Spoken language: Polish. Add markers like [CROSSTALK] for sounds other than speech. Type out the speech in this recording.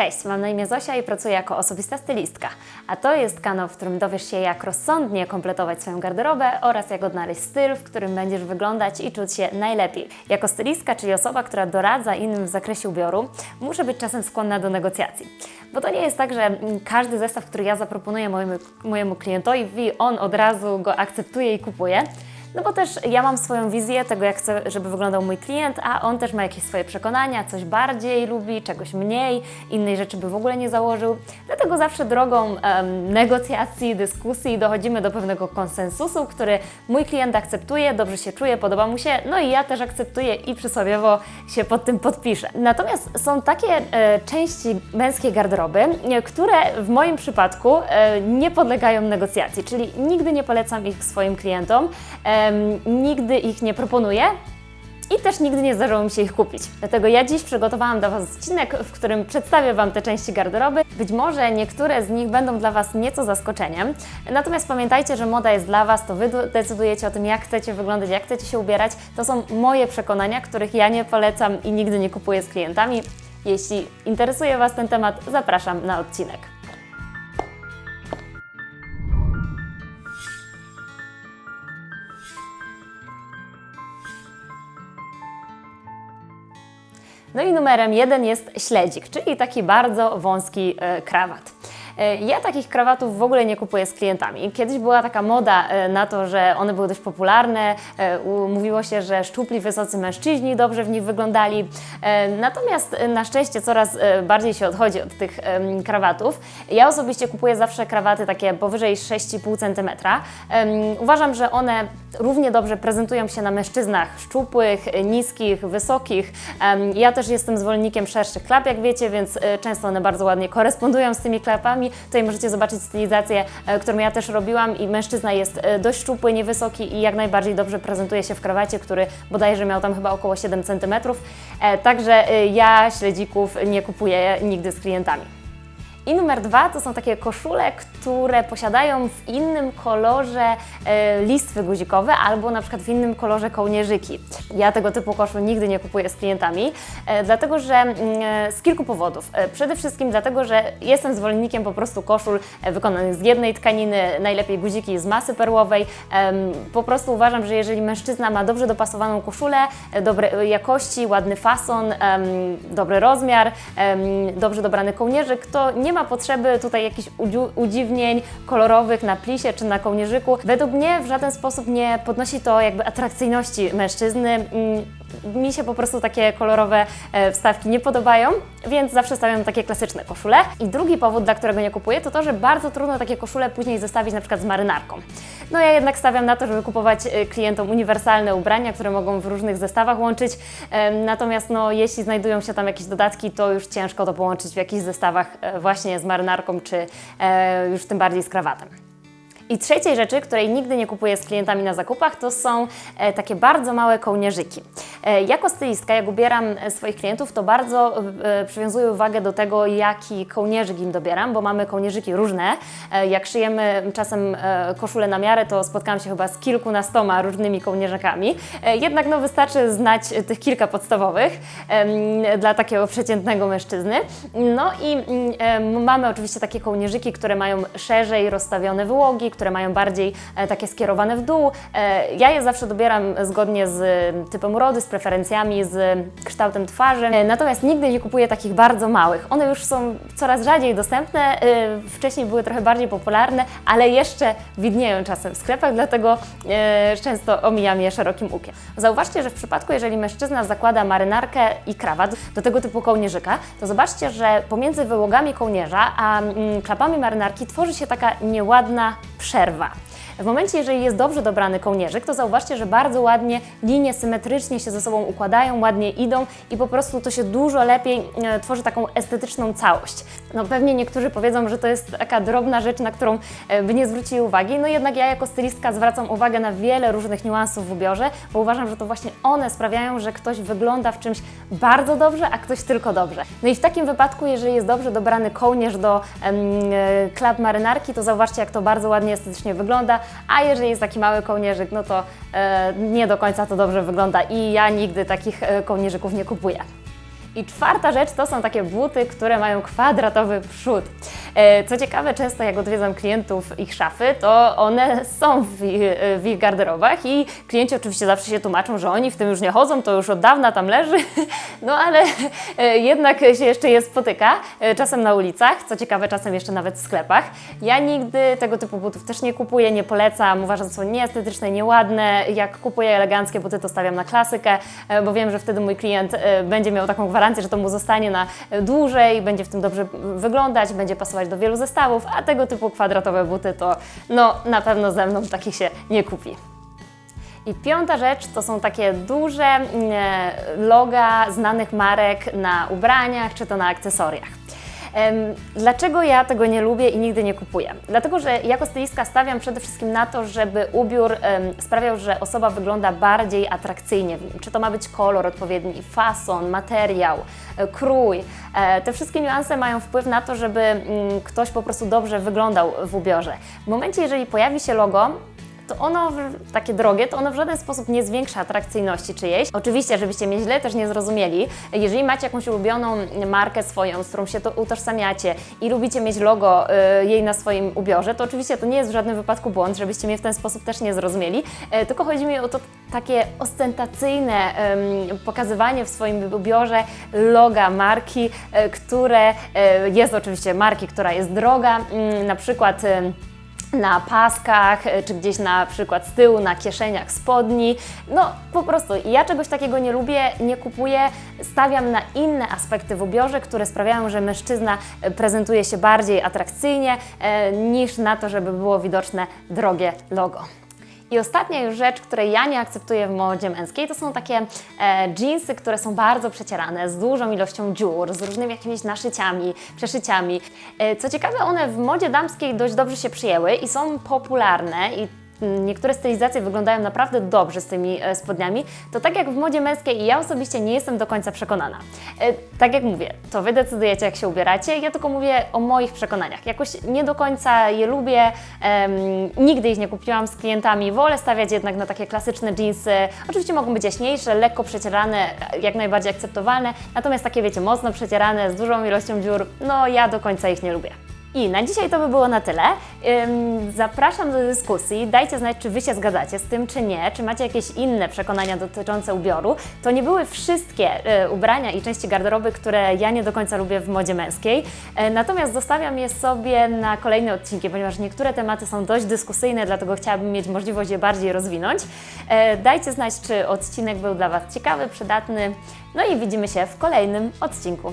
Cześć, mam na imię Zosia i pracuję jako osobista stylistka. A to jest kanał, w którym dowiesz się, jak rozsądnie kompletować swoją garderobę oraz jak odnaleźć styl, w którym będziesz wyglądać i czuć się najlepiej. Jako stylistka, czyli osoba, która doradza innym w zakresie ubioru, muszę być czasem skłonna do negocjacji. Bo to nie jest tak, że każdy zestaw, który ja zaproponuję mojemu, mojemu klientowi, on od razu go akceptuje i kupuje. No bo też ja mam swoją wizję tego, jak chcę, żeby wyglądał mój klient, a on też ma jakieś swoje przekonania, coś bardziej lubi, czegoś mniej, innej rzeczy by w ogóle nie założył. Dlatego zawsze drogą em, negocjacji, dyskusji dochodzimy do pewnego konsensusu, który mój klient akceptuje, dobrze się czuje, podoba mu się, no i ja też akceptuję i przysłowiowo się pod tym podpiszę. Natomiast są takie e, części męskiej garderoby, e, które w moim przypadku e, nie podlegają negocjacji, czyli nigdy nie polecam ich swoim klientom, em, nigdy ich nie proponuję. I też nigdy nie zdarzyło mi się ich kupić. Dlatego ja dziś przygotowałam dla Was odcinek, w którym przedstawię Wam te części garderoby. Być może niektóre z nich będą dla Was nieco zaskoczeniem. Natomiast pamiętajcie, że moda jest dla Was, to Wy decydujecie o tym, jak chcecie wyglądać, jak chcecie się ubierać. To są moje przekonania, których ja nie polecam i nigdy nie kupuję z klientami. Jeśli interesuje Was ten temat, zapraszam na odcinek. No i numerem jeden jest śledzik, czyli taki bardzo wąski e, krawat. E, Ja takich krawatów w ogóle nie kupuję z klientami. Kiedyś była taka moda e, na to, że one były dość popularne. e, Mówiło się, że szczupli, wysocy mężczyźni dobrze w nich wyglądali. Natomiast na szczęście coraz bardziej się odchodzi od tych krawatów. Ja osobiście kupuję zawsze krawaty takie powyżej 6,5 cm. Uważam, że one równie dobrze prezentują się na mężczyznach szczupłych, niskich, wysokich. Ja też jestem zwolennikiem szerszych klap, jak wiecie, więc często one bardzo ładnie korespondują z tymi klapami. Tutaj możecie zobaczyć stylizację, e, którą ja też robiłam i mężczyzna jest e, dość szczupły, niewysoki i jak najbardziej dobrze prezentuje się w krawacie, który bodajże miał tam chyba około 7 cm. E, Także ja śledzików nie kupuję nigdy z klientami. I numer dwa to są takie koszule, które posiadają w innym kolorze e, listwy guzikowe albo na przykład w innym kolorze kołnierzyki. Ja tego typu koszul nigdy nie kupuję z klientami, e, dlatego że mm, e, z kilku powodów. Przede wszystkim dlatego, że jestem zwolennikiem po prostu koszul wykonanych z jednej tkaniny, najlepiej guziki z masy perłowej. Po prostu uważam, że jeżeli mężczyzna ma dobrze dopasowaną koszulę, dobrej jakości, ładny fason, dobry rozmiar, dobrze dobrany kołnierzyk, to nie ma potrzeby tutaj jakichś udziwnień kolorowych na plisie czy na kołnierzyku. Według mnie w żaden sposób nie podnosi to jakby atrakcyjności mężczyzny. Mm, Mi się po prostu takie kolorowe e, wstawki nie podobają, więc zawsze stawiam takie klasyczne koszule. I drugi powód, dla którego nie kupuję, to to, że bardzo trudno takie koszule później zestawić na przykład z marynarką. No ja jednak stawiam na to, żeby kupować e, klientom uniwersalne ubrania, które mogą w różnych zestawach łączyć. Natomiast no, jeśli znajdują się tam jakieś dodatki, to już ciężko to połączyć w jakichś zestawach e, właśnie z marynarką, czy e, już tym bardziej z krawatem. I trzeciej rzeczy, której nigdy nie kupuję z klientami na zakupach, to są e, takie bardzo małe kołnierzyki. E, jako stylistka, jak ubieram e, swoich klientów, to bardzo przywiązuję uwagę do tego, jaki kołnierzyk im dobieram, bo mamy kołnierzyki różne. Jak szyjemy czasem koszulę na miarę, to spotkałam się chyba z kilkunastoma różnymi kołnierzykami. Jednak no, wystarczy znać tych kilka podstawowych dla takiego przeciętnego mężczyzny. No i mm, mamy oczywiście takie kołnierzyki, które mają szerzej rozstawione wyłogi, które mają bardziej e, takie skierowane w dół. E, ja je zawsze dobieram zgodnie z typem urody, z preferencjami, z kształtem twarzy. E, natomiast nigdy nie kupuję takich bardzo małych. One już są coraz rzadziej dostępne. wcześniej były trochę bardziej popularne, ale jeszcze widnieją czasem w sklepach, dlatego często omijam je szerokim łukiem. Zauważcie, że w przypadku, jeżeli mężczyzna zakłada marynarkę i krawat do tego typu kołnierzyka, to zobaczcie, że pomiędzy wyłogami kołnierza a klapami marynarki tworzy się taka nieładna przerwa. W momencie, jeżeli jest dobrze dobrany kołnierzyk, to zauważcie, że bardzo ładnie linie symetrycznie się ze sobą układają, ładnie idą i po prostu to się dużo lepiej e, tworzy taką estetyczną całość. No pewnie niektórzy powiedzą, że to jest taka drobna rzecz, na którą e, by nie zwrócili uwagi, no jednak ja jako stylistka zwracam uwagę na wiele różnych niuansów w ubiorze, bo uważam, że to właśnie one sprawiają, że ktoś wygląda w czymś bardzo dobrze, a ktoś tylko dobrze. No i w takim wypadku, jeżeli jest dobrze dobrany kołnierz do em, e, klap marynarki, to zauważcie, jak to bardzo ładnie estetycznie wygląda, a jeżeli jest taki mały kołnierzyk, no to e, nie do końca to dobrze wygląda i ja nigdy takich e, kołnierzyków nie kupuję. I czwarta rzecz to są takie buty, które mają kwadratowy przód. E, Co ciekawe, często jak odwiedzam klientów ich szafy, to one są w, i- w ich garderobach i klienci oczywiście zawsze się tłumaczą, że oni w tym już nie chodzą, to już od dawna tam leży, [LAUGHS] no ale e, jednak się jeszcze je spotyka, e, czasem na ulicach, co ciekawe, czasem jeszcze nawet w sklepach. Ja nigdy tego typu butów też nie kupuję, nie polecam, uważam, że są nieestetyczne, nieładne. Jak kupuję eleganckie buty, to stawiam na klasykę, e, bo wiem, że wtedy mój klient e, będzie miał taką gwarancję, że to mu zostanie na dłużej, będzie w tym dobrze wyglądać, będzie pasować do wielu zestawów, a tego typu kwadratowe buty to no na pewno ze mną takich się nie kupi. I piąta rzecz to są takie duże mm, loga znanych marek na ubraniach czy to na akcesoriach. Dlaczego ja tego nie lubię i nigdy nie kupuję? Dlatego, że jako stylistka stawiam przede wszystkim na to, żeby ubiór sprawiał, że osoba wygląda bardziej atrakcyjnie. Czy to ma być kolor odpowiedni, fason, materiał, e, krój. E, Te wszystkie niuanse mają wpływ na to, żeby mm, ktoś po prostu dobrze wyglądał w ubiorze. W momencie, jeżeli pojawi się logo, to ono, takie drogie, to ono w żaden sposób nie zwiększa atrakcyjności czyjejś. Oczywiście, żebyście mnie źle też nie zrozumieli, jeżeli macie jakąś ulubioną markę swoją, z którą się to utożsamiacie i lubicie mieć logo y, jej na swoim ubiorze, to oczywiście to nie jest w żadnym wypadku błąd, żebyście mnie w ten sposób też nie zrozumieli, e, tylko chodzi mi o to takie ostentacyjne em, pokazywanie w swoim ubiorze loga marki, e, które e, jest oczywiście marki, która jest droga, mm, na przykład em, na paskach, e, czy gdzieś na przykład z tyłu, na kieszeniach spodni. No po prostu ja czegoś takiego nie lubię, nie kupuję, stawiam na inne aspekty w ubiorze, które sprawiają, że mężczyzna e, prezentuje się bardziej atrakcyjnie e, niż na to, żeby było widoczne drogie logo. I ostatnia już rzecz, której ja nie akceptuję w modzie męskiej, to są takie e, jeansy, które są bardzo przecierane, z dużą ilością dziur, z różnymi jakimiś naszyciami, przeszyciami. E, co ciekawe, one w modzie damskiej dość dobrze się przyjęły i są popularne i niektóre stylizacje wyglądają naprawdę dobrze z tymi e, spodniami, to tak jak w modzie męskiej ja osobiście nie jestem do końca przekonana. E, tak jak mówię, to Wy decydujecie jak się ubieracie, ja tylko mówię o moich przekonaniach. Jakoś nie do końca je lubię, nigdy ich nie kupiłam z klientami, wolę stawiać jednak na takie klasyczne jeansy. Oczywiście mogą być jaśniejsze, lekko przecierane, jak najbardziej akceptowalne, natomiast takie wiecie, mocno przecierane, z dużą ilością dziur, no ja do końca ich nie lubię. I na dzisiaj to by było na tyle. Zapraszam do dyskusji. Dajcie znać, czy Wy się zgadzacie z tym, czy nie. Czy macie jakieś inne przekonania dotyczące ubioru. To nie były wszystkie y, ubrania i części garderoby, które ja nie do końca lubię w modzie męskiej. E, Natomiast zostawiam je sobie na kolejne odcinki, ponieważ niektóre tematy są dość dyskusyjne, dlatego chciałabym mieć możliwość je bardziej rozwinąć. E, Dajcie znać, czy odcinek był dla Was ciekawy, przydatny. No i widzimy się w kolejnym odcinku.